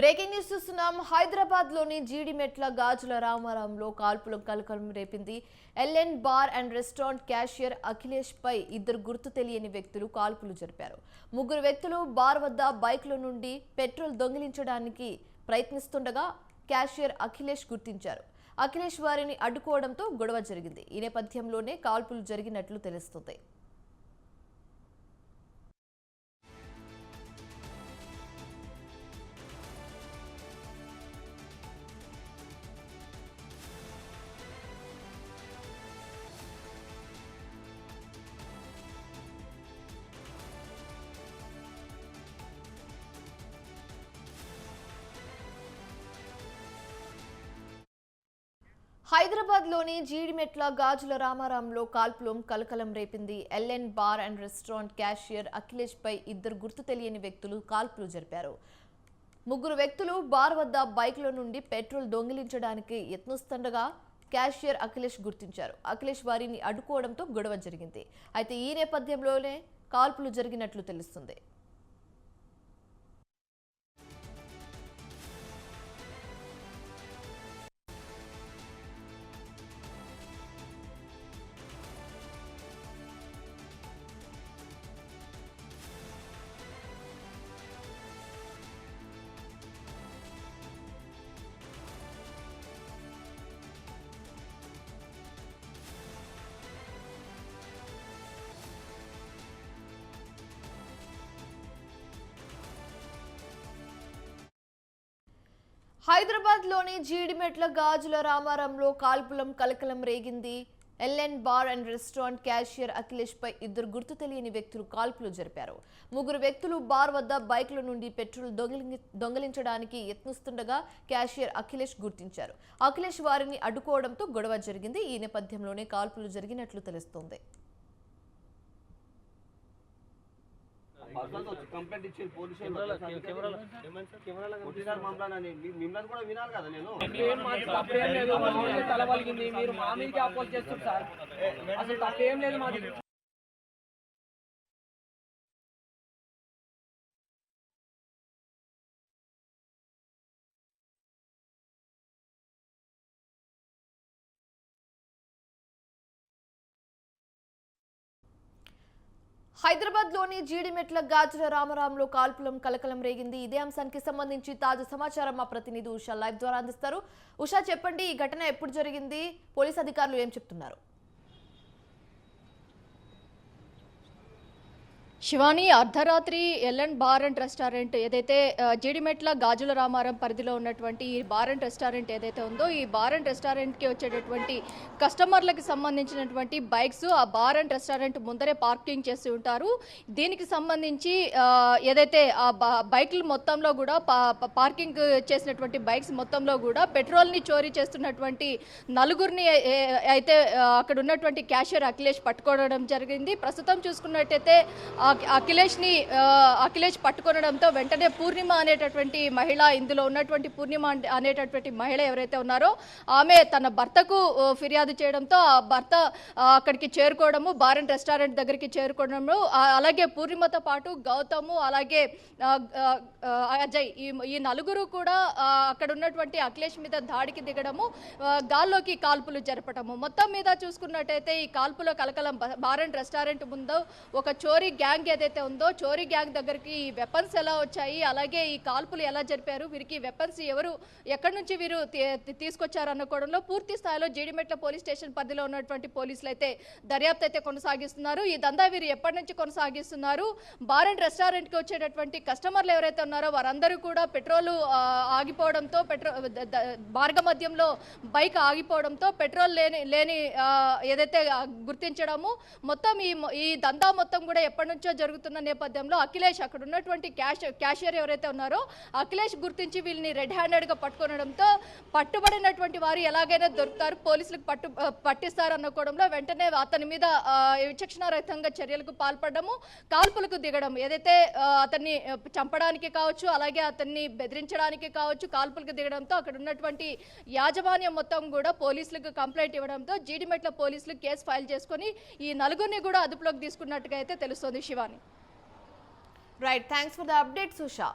Breaking news చూస్తున్నాం. హైదరాబాద్లోని జీడిమెట్ల గాజుల రామారంలో కాల్పులు కలకలం రేపింది. L N bar and restaurant cashier Akhilesh పై ఇద్దరు గుర్తు తెలియని వ్యక్తులు కాల్పులు జరిపారు. ముగ్గురు వ్యక్తులు బార్ వద్ద బైక్ల నుండి పెట్రోల్ దొంగిలించడానికి ప్రయత్నిస్తుండగా క్యాషియర్ అఖిలేష్ గుర్తించారు. అఖిలేష్ వారిని అడ్డుకోవడంతో గొడవ జరిగింది. ఈ నేపథ్యంలోనే కాల్పులు జరిగినట్లు తెలుస్తుంది. హైదరాబాద్లోని జీడిమెట్ల గాజుల రామారాంలో కాల్పులం కలకలం రేపింది. L N bar and restaurant cashier Akhilesh పై ఇద్దరు గుర్తు తెలియని వ్యక్తులు కాల్పులు జరిపారు. ముగ్గురు వ్యక్తులు బార్ వద్ద బైక్లో నుండి పెట్రోల్ దొంగిలించడానికి యత్నిస్తుండగా క్యాషియర్ అఖిలేష్ గుర్తించారు. అఖిలేష్ వారిని అడ్డుకోవడంతో గొడవ జరిగింది. అయితే ఈ నేపథ్యంలోనే కాల్పులు జరిగినట్లు తెలుస్తుంది. హైదరాబాద్లోని జీడిమెట్ల గాజుల రామారంలో కాల్పులం కలకలం రేగింది. L N bar and restaurant cashier Akhilesh పై ఇద్దరు గుర్తు తెలియని వ్యక్తులు కాల్పులు జరిపారు. ముగ్గురు వ్యక్తులు బార్ వద్ద బైక్ల నుండి పెట్రోల్ దొంగిలి దొంగిలించడానికి యత్నిస్తుండగా క్యాషియర్ అఖిలేష్ గుర్తించారు. అఖిలేష్ వారిని అడ్డుకోవడంతో గొడవ జరిగింది. ఈ నేపథ్యంలోనే కాల్పులు జరిగినట్లు తెలుస్తోంది. పర్సన్స్ వచ్చి కంప్లైంట్ ఇచ్చి పోలీస్ కొట్టినారు మమ్మల్ని మిమ్మల్ని కూడా వినాలి కదా నేను? తప్పేం లేదు మీరు మా మీదకి అపోజ్ చేస్తారు సార్. అసలు తప్పేం లేదు మాది. హైదరాబాద్లోని జీడిమెట్ల గాజుల రామరాంలో కాల్పులం కలకలం రేగింది. ఇదే అంశానికి సంబంధించి తాజా సమాచారం మా ప్రతినిధి ఉషా లైవ్ ద్వారా అందిస్తారు. ఉషా చెప్పండి ఈ ఘటన ఎప్పుడు జరిగింది? పోలీస్ అధికారులు ఏం చెప్తున్నారు? శివాని అర్ధరాత్రి ఎల్ఎన్ బార్ అండ్ రెస్టారెంట్ ఏదైతే జీడిమెట్ల గాజుల రామారం పరిధిలో ఉన్నటువంటి ఈ బార్ అండ్ రెస్టారెంట్ ఏదైతే ఉందో ఈ బార్ అండ్ రెస్టారెంట్కి వచ్చేటటువంటి కస్టమర్లకు సంబంధించినటువంటి బైక్స్ ఆ బార్ అండ్ రెస్టారెంట్ ముందరే పార్కింగ్ చేసి ఉంటారు. దీనికి సంబంధించి ఏదైతే ఆ బా- బైక్లు మొత్తంలో కూడా పా- పార్కింగ్ చేసినటువంటి బైక్స్ మొత్తంలో కూడా పెట్రోల్ని చోరీ చేస్తున్నటువంటి నలుగురిని అయితే అక్కడ ఉన్నటువంటి క్యాషియర్ అఖిలేష్ పట్టుకోవడం జరిగింది. ప్రస్తుతం చూసుకున్నట్టయితే అఖిలేష్ని అఖిలేష్ పట్టుకొనడంతో వెంటనే పూర్ణిమ అనేటటువంటి మహిళ ఇందులో ఉన్నటువంటి పూర్ణిమ అనేటటువంటి మహిళ ఎవరైతే ఉన్నారో ఆమె తన భర్తకు ఫిర్యాదు చేయడంతో ఆ భర్త అక్కడికి చేరుకోవడము బార్ అండ్ రెస్టారెంట్ దగ్గరికి చేరుకోవడము అలాగే పూర్ణిమతో పాటు గౌతము అలాగే అజయ్ ఈ ఈ నలుగురు కూడా అక్కడ ఉన్నటువంటి అఖిలేష్ మీద దాడికి దిగడము గాల్లోకి కాల్పులు జరపడము మొత్తం మీద చూసుకున్నట్టయితే ఈ కాల్పుల కలకలం బ- బార్ అండ్ రెస్టారెంట్ ముందు ఒక చోరీ గ్యాంగ్ ఏదైతే ఉందో చోరీ గ్యాంగ్ దగ్గరికి ఈ వెపన్స్ ఎలా వచ్చాయి అలాగే ఈ కాల్పులు ఎలా జరిపారు వీరికి వెపన్స్ ఎవరు ఎక్కడి నుంచి వీరు తీ- తీసుకొచ్చారు అనుకోవడంలో పూర్తి స్థాయిలో జీడిమెట్ల పోలీస్ స్టేషన్ పరిధిలో ఉన్నటువంటి పోలీసులు అయితే దర్యాప్తు అయితే కొనసాగిస్తున్నారు. ఈ దందా వీరు ఎప్పటి నుంచి కొనసాగిస్తున్నారు? బార్ అండ్ రెస్టారెంట్కి వచ్చేటటువంటి కస్టమర్లు ఎవరైతే ఉన్నారో వారందరూ కూడా పెట్రోల్ ఆగిపోవడంతో పెట్రోల్ మార్గ మధ్యంలో బైక్ ఆగిపోవడంతో పెట్రోల్ లేని లేని ఏదైతే గుర్తించడము మొత్తం ఈ ఈ దందా మొత్తం కూడా ఎప్పటి నుంచో జరుగుతున్న నేపథ్యంలో అఖిలేష్ అక్కడ ఉన్నటువంటి క్యాష్ క్యాషియర్ ఎవరైతే ఉన్నారో అఖిలేష్ గుర్తించి వీళ్ళని రెడ్ హ్యాండెడ్గా పట్టుకోవడంతో పట్టుబడినటువంటి వారు ఎలాగైనా దొరుకుతారు పోలీసులకు పట్టు పట్టిస్తారు అనుకోవడంలో వెంటనే అతని మీద విచక్షణారహితంగా చర్యలకు పాల్పడము కాల్పులకు దిగడం ఏదైతే అతన్ని చంపడానికి కావచ్చు అలాగే అతన్ని బెదిరించడానికి కావచ్చు కాల్పులకు దిగడంతో అక్కడ ఉన్నటువంటి యాజమాన్యం మొత్తం కూడా పోలీసులకు కంప్లైంట్ ఇవ్వడంతో జీడిమెట్ల పోలీసులు కేసు ఫైల్ చేసుకొని ఈ నలుగురిని కూడా అదుపులోకి తీసుకున్నట్టుగా అయితే తెలుస్తోంది కానీ right thanks for the update Susha